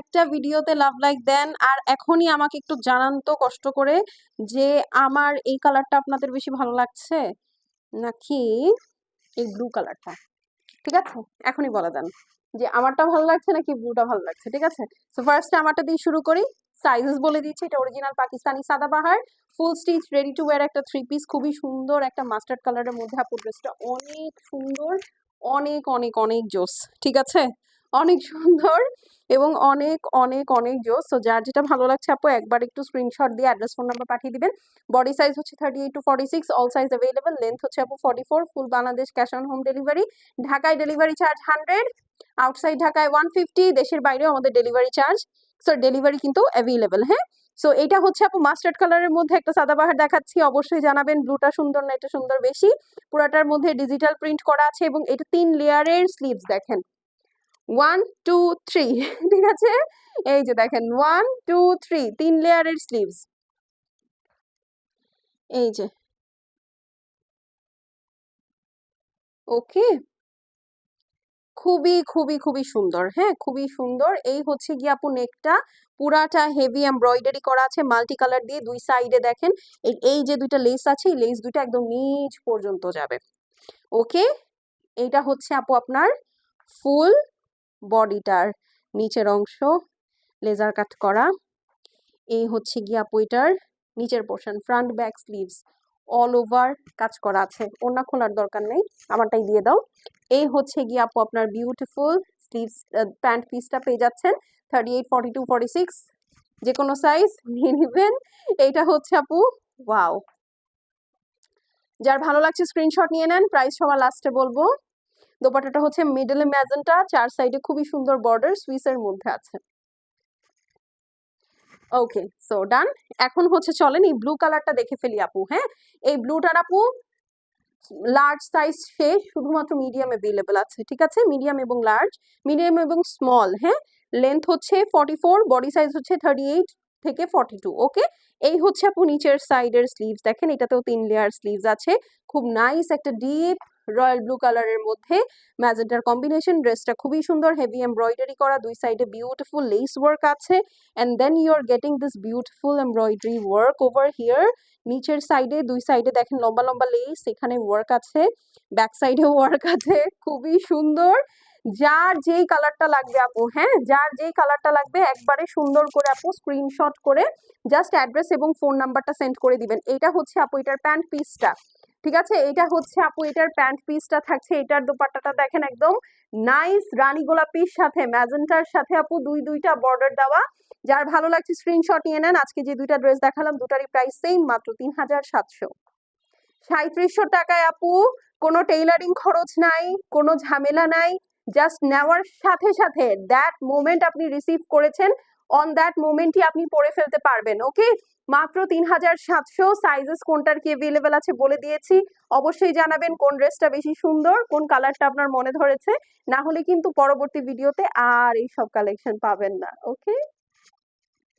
একটা ভিডিওতে love like দেন, আর এখনই আমাকে একটু জানান তো কষ্ট করে যে আমার এই কালারটা আপনাদের বেশি ভালো লাগছে? নাকি এই ব্লু কালারটা ঠিক আছে? এখনই বলে দেন যে আমারটা ভালো লাগছে নাকি ব্লুটা ভালো লাগছে, ঠিক আছে? সো ফার্স্টে আমারটা দিয়ে শুরু করি। সাইজেস বলে দিচ্ছি, এটা original Pakistani Sadabahar full stitch ready to wear একটা থ্রি পিস খুবই সুন্দর একটা মাস্টার্ড কালারের মধ্যে আপু ড্রেসটা অনেক সুন্দর, অনেক অনেক অনেক জোস, ঠিক আছে? অনেক সুন্দর এবং অনেক অনেক অনেক জোস। তো যার যেটা ভালো লাগছে, আপু, একবার একটু স্ক্রিনশট দিয়ে অ্যাড্রেস ফোন নাম্বার পাঠিয়ে দিবেন। বডি সাইজ হচ্ছে thirty eight to forty six all size available length হচ্ছে, আপু forty four full Bangladesh cash on home delivery ঢাকায় ডেলিভারি চার্জ হান্ড্রেড আউটসাইড ঢাকায় ওয়ান ফিফটি দেশের বাইরেও আমাদের ডেলিভারি চার্জ সো ডেলিভারি কিন্তু অ্যাভেলেবেল হ্যাঁ? সো এটা হচ্ছে, আপু মাস্টার্ড কালারের মধ্যে একটা সাদাবাহার দেখাচ্ছি। অবশ্যই জানাবেন ব্লুটা সুন্দর না এটা সুন্দর বেশি। পুরাটার মধ্যে ডিজিটাল প্রিন্ট করা আছে এবং এটা তিন লেয়ারের স্লিভস দেখেন। ওয়ান টু থ্রি ঠিক আছে? এই যে দেখেন ওয়ান টু থ্রি তিন লেয়ারের স্লিভস এই যে। ওকে খুবই খুবই খুবই সুন্দর হ্যাঁ? খুবই সুন্দর। এই হচ্ছে গিয়ে আপু নেকটা পুরাটা হেভি এমব্রয়ডারি করা আছে মাল্টি কালার দিয়ে দুই সাইডে দেখেন। এই যে দুইটা লেস আছে, এই লেস দুইটা একদম নিচ পর্যন্ত যাবে। ওকে এইটা হচ্ছে আপু আপনার ফুল বডিটার নিচের অংশ, লেজার কাট করা। এই হচ্ছে গিয়ে আপু এটার নিচের portion, front, back sleeves, all over কাজ করা আছে। ওনা খোলার দরকার নেই, আমারটাই দিয়ে দাও। এই হচ্ছে গিয়ে আপু আপনার বিউটিফুল স্লিভস প্যান্ট পিসটা পেয়ে যাচ্ছেন। Thirty eight forty two forty six যে কোনো সাইজ নিয়ে নেবেন। এইটা হচ্ছে আপু ওয়াও যার ভালো লাগছে স্ক্রিনশট নিয়ে নেন প্রাইস সবার লাস্টে বলব। দোপাটাটা হচ্ছে মিডলে ম্যাজেন্টা চার সাইডে খুবই সুন্দর বর্ডার সুইসের মধ্যে আছে। ওকে সো ডান এখন হচ্ছে চলেন এই ব্লু কালারটা দেখে ফেলি আপু হ্যাঁ? এই ব্লুটার আপু লার্জ সাইজ শেষ শুধুমাত্র মিডিয়াম অ্যাভেলেবেল আছে, ঠিক আছে? মিডিয়াম এবং লার্জ মিডিয়াম এবং স্মল হ্যাঁ? লেন্থ হচ্ছে ফর্টি ফোর বডি সাইজ হচ্ছে থার্টি এইট থেকে ফর্টি টু ওকে এই হচ্ছে আপু নিচের সাইডের স্লিভস দেখেন এটাতেও তিন লেয়ার স্লিভস আছে। খুব নাইস একটা ডিপ রয়্যাল ব্লু কালারের মধ্যে ম্যাজেন্টার কম্বিনেশন, ড্রেসটা খুবই সুন্দর, হেভি এমব্রয়ডারি করা, দুই সাইডে বিউটিফুল লেস ওয়ার্ক আছে and then you are getting this beautiful embroidery work over here নিচের সাইডে, দুই সাইডে দেখেন লম্বা লম্বা লেস এখানে ওয়ার্ক আছে ব্যাক সাইডেও ওয়ার্ক আছে, খুবই সুন্দর, যার যেই কালারটা লাগবে আপু হ্যাঁ যার যেই কালারটা লাগবে একবারে সুন্দর করে আপু স্ক্রিনশট করে জাস্ট অ্যাড্রেস এবং ফোন নাম্বারটা সেন্ড করে দিবেন, এটা হচ্ছে আপু এটার প্যান্ট পিসটা ঠিক আছে? এটা হচ্ছে আপু, এটার প্যান্ট পিসটা থাকছে, এটার দোপাট্টাটা দেখেন একদম নাইস রানী গোলাপির সাথে, ম্যাজেন্টার সাথে আপু, দুই দুইটা বর্ডার দেওয়া। যার ভালো লাগছে স্ক্রিনশট নিয়ে নেন, আজকে যে দুইটা ড্রেস দেখালাম, দুটারই প্রাইস সেম মাত্র তিন হাজার সাতশো। সাঁত্রিশশো টাকায় আপু, কোনো টেইলারিং খরচ নাই, কোনো ঝামেলা নাই জাস্ট নেওয়ার সাথে সাথে দ্যাট মোমেন্ট আপনি রিসিভ করেছেন অন দ্যাট মোমেন্টই আপনি পরে ফেলতে পারবেন ওকে মাত্র তিন হাজার সাতশো সাইজেস কোনটার কি অ্যাভেলেবেল আছে বলে দিয়েছি। অবশ্যই জানাবেন কোন ড্রেসটা বেশি সুন্দর, কোন কালারটা আপনার মনে ধরেছে। না হলে কিন্তু পরবর্তী ভিডিওতে আর এই সব কালেকশন পাবেন না ওকে